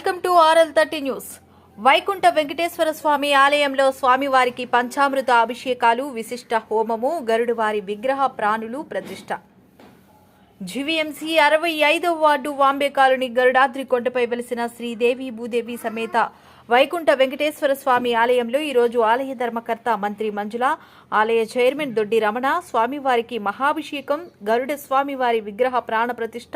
Welcome to RL thirty news. Vaikuntha Venkateswara Swamy ఆలయంలో స్వామివారికి పంచామృత అభిషేకాలు విశిష్ట హోమము గరుడువారి విగ్రహ ప్రాణులు ప్రతిష్ట. జీవీఎంసీ అరవై ఐదవ వార్డు వాంబే కాలనీ గరుడాద్రి కొండపై వెలిసిన శ్రీదేవి భూదేవి సమేత వైకుంఠ వెంకటేశ్వర స్వామి ఆలయంలో ఈరోజు ఆలయ ధర్మకర్త మంత్రి మంజుల ఆలయ చైర్మన్ దొడ్డి రమణ స్వామివారికి మహాభిషేకం గరుడ స్వామివారి విగ్రహ ప్రాణ ప్రతిష్ట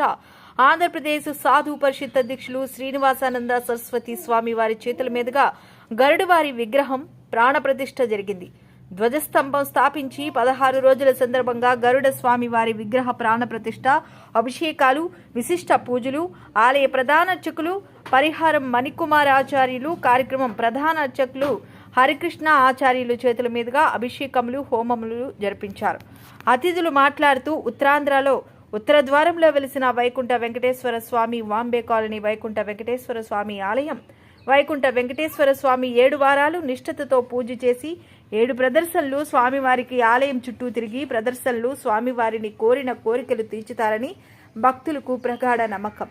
ఆంధ్రప్రదేశ్ సాధు పరిషత్ అధ్యక్షులు శ్రీనివాసానంద సరస్వతి స్వామివారి చేతుల మీదుగా గరుడవారి విగ్రహం ప్రాణ ప్రతిష్ట జరిగింది. ధ్వజస్తంభం స్థాపించి పదహారు రోజుల సందర్భంగా గరుడ స్వామి వారి విగ్రహ ప్రాణ ప్రతిష్ట అభిషేకాలు విశిష్ట పూజలు ఆలయ ప్రధాన అర్చకులు పరిహారం మణికుమార్ ఆచార్యులు కార్యక్రమం ప్రధాన అర్చకులు హరికృష్ణ ఆచార్యులు చేతుల మీదుగా అభిషేకములు హోమములు జరిపించారు. అతిథులు మాట్లాడుతూ ఉత్తరాంధ్రలో ఉత్తర ద్వారంలో వెలిసిన వైకుంఠ వెంకటేశ్వర స్వామి వాంబే కాలనీ వైకుంఠ వెంకటేశ్వర స్వామి ఆలయం వైకుంఠ వెంకటేశ్వర స్వామి ఏడు వారాలు నిష్ఠతతో పూజ చేసి ఏడు ప్రదర్శనలు స్వామివారికి ఆలయం చుట్టూ తిరిగి ప్రదర్శనలు స్వామివారిని కోరిన కోరికలు తీర్చుతారని భక్తులకు ప్రగాఢ నమ్మకం.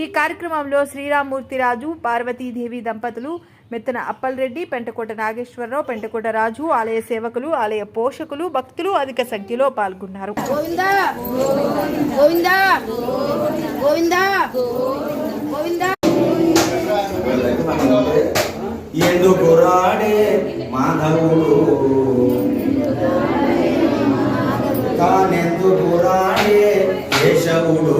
ఈ కార్యక్రమంలో శ్రీరామూర్తిరాజు పార్వతీదేవి దంపతులు మెత్తన అప్పలరెడ్డి పెంటకోట నాగేశ్వరరావు పెంటకోట రాజు ఆలయ సేవకులు ఆలయ పోషకులు భక్తులు అధిక సంఖ్యలో పాల్గొన్నారు. ఎందుకు రాడే మాధవుడు? తానెందుకు రాడే కేశవుడు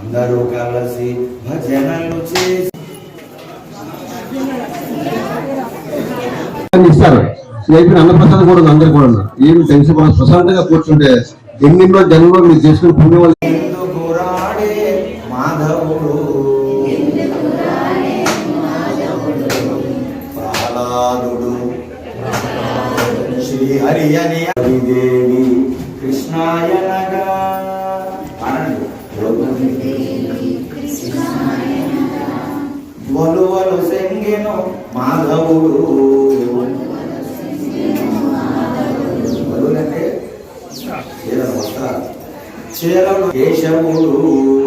అందరూ కలిసి భజనలు చేసి ఇస్తారు. స్నేహితులు అన్నప్రసాదం కూడా అందరు కూడా ఏం టెన్షన్ పడదు ప్రశాంతంగా కూర్చుంటే ఎన్నెన్నో జన్మలో మీరు చేసుకుని పుణ్యం శ్రీ హరి అని హరిదేవి కృష్ణాయనగా అనండి వలువలు సెంగెను మాధవుడు. వలువులంటే చీరలు వస్త్రాలు. చీరలు కేశవుడు.